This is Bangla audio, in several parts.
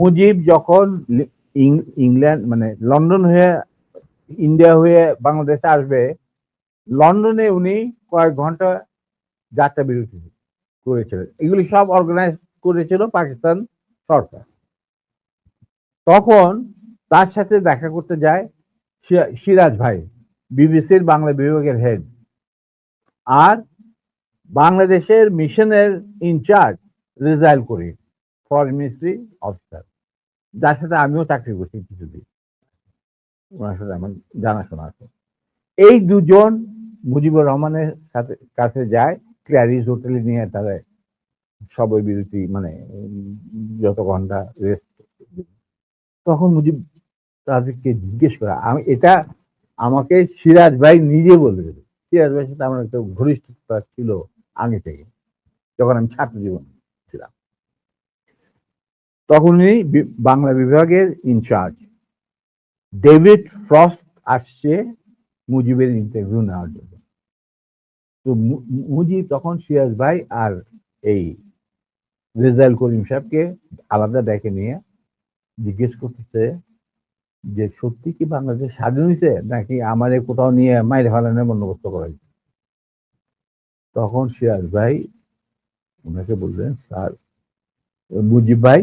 মুজিব যখন ইংল্যান্ড মানে লন্ডন হয়ে, ইন্ডিয়া হয়ে বাংলাদেশে আসবে, লন্ডনে উনি কয়েক ঘণ্টা যাত্রা বিরতি করেছিলেন। এগুলি সব অর্গানাইজ করেছিল পাকিস্তান সরকার। তখন তার সাথে দেখা করতে যায় সিরাজ ভাই, বিবিসির বাংলা বিভাগের হেড আর বাংলাদেশের মিশনের ইনচার্জ রেজাইল করি ফরেন মিনিস্ট্রি অফিসার। যার সাথে আমিও চাকরি করছি কিছুদিন। ওনার সাথে আমার জানাশোনা আছে। এই দুজন মুজিবুর রহমানের সাথে, কাছে যায় ক্ল্যারিজ হোটেলে নিয়ে তারা সবাই বিরতি মানে যত ঘণ্টা রেস্ট তখন মুজিব তাদেরকে জিজ্ঞেস করা, আমি, এটা আমাকে সিরাজ ভাই নিজে বলে দেবে। সিরাজ ভাইয়ের সাথে আমার একটা ঘনিষ্ঠতা ছিল আগে থেকে, যখন আমি ছাত্র জীবন তখন উনি বাংলা বিভাগের ইনচার্জ ডেভিড ফ্রস্ট আসছে মুজিবের ইন্টারভিউ নেওয়ার জন্য। তো মুজিব তখন সিরাজ ভাই আর এই রেজাইল করিম সাহেবকে আলাদা ডেকে নিয়ে জিজ্ঞেস করতেছে যে, সত্যি কি বাংলাদেশ স্বাধীন হয়েছে নাকি আমাদের কোথাও নিয়ে মাইরে ফেলানোর বন্দোবস্ত করা হয়েছে তখন সিরাজ ভাই ওনাকে বললেন, স্যার, মুজিব ভাই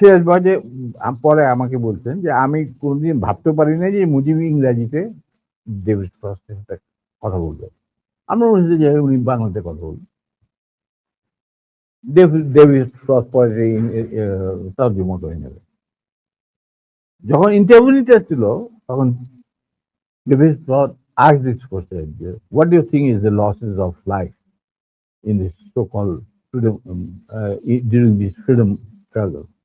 শেষ বাজে পরে আমাকে বলছেন যে আমি কোনোদিন ভাবতে পারি না যে মুজিব ইংরাজিতে ডেভিড ফ্রস্টের সাথে কথা বলবে। আমরা হচ্ছে যে উনি বাংলাতে কথা বলবেন। ডেভিড ফ্রস্ট পরে তর্জমা যখন ইন্টারভিউ নিতে ছিল তখন ডেভিড ফ্রস্ট আজ দিস কোশ্চেন যে what do think is the losses of life this so-called freedom um, uh, i- during struggle.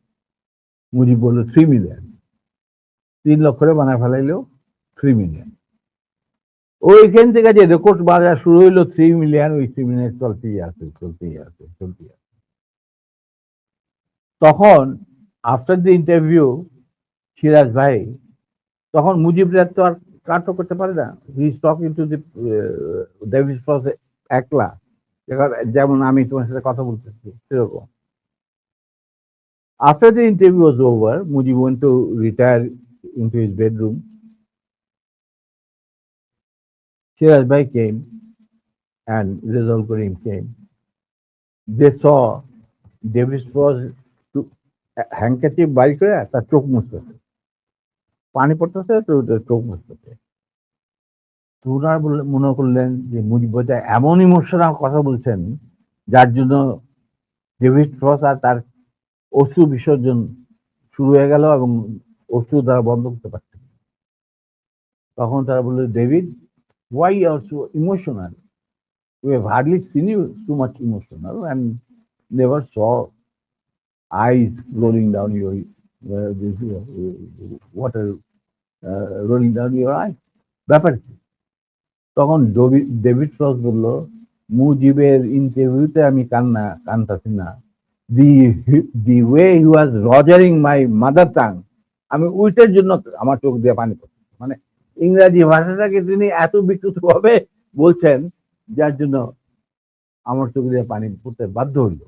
Mujib বলল থ্রি মিলিয়ন তিন লক্ষরে বানায় ফেলাইলো থ্রি মিলিয়ন ওইখান থেকে যে রেকর্ড বাজার শুরু হইল থ্রি মিলিয়ন ওই থ্রি মিলিয়ন চলতেই আছে চলতেই আছে চলতেই আছে। তখন আফটার দ্য ইন্টারভিউ সিরাজ ভাই, তখন মুজিবরা তো আর কাটও করতে পারে না। He talking to the David Frost একলা। যেমন আমি তোমার সাথে কথা বলতেছি, সেরকম। After the interview was over, Mujib went to retire into his bedroom. Shiraz Bhai came and Rizal Karim came. They saw Davis was handkerchief বাইর করে তার চোখ মুছতেছে পানি পড়তেছে তো চোখ মুছতেছে তো ওনারা বললেন- মনে করলেন যে মুজিব বোধহয় এমন ইমোশনাল কথা বলছেন যার জন্য ডেভিড ফ্রস আর তার অশ্রু বিসর্জন শুরু হয়ে গেল এবং অশ্রু দ্বারা বন্ধ করতে পারছেন না। তখন তারা বলল, David why are so emotional you have hardly seen you too much emotional and never saw eyes rolling down your water rolling down your eye ব্যাপার কি? তখন ডেভিড ফ্রস বলল, মুজিবের ইন্টারভিউতে আমি কান্না, কানতাছি না the the way he was rogering my mother tongue আমি উইটের জন্য আমার চোখ দিয়ে পানি পড়ছে। মানে ইংরাজি ভাষাটাকে তিনি এত বিকৃতভাবে বলছেন, যার জন্য আমার চোখ দিয়ে পানি পড়তে বাধ্য হইল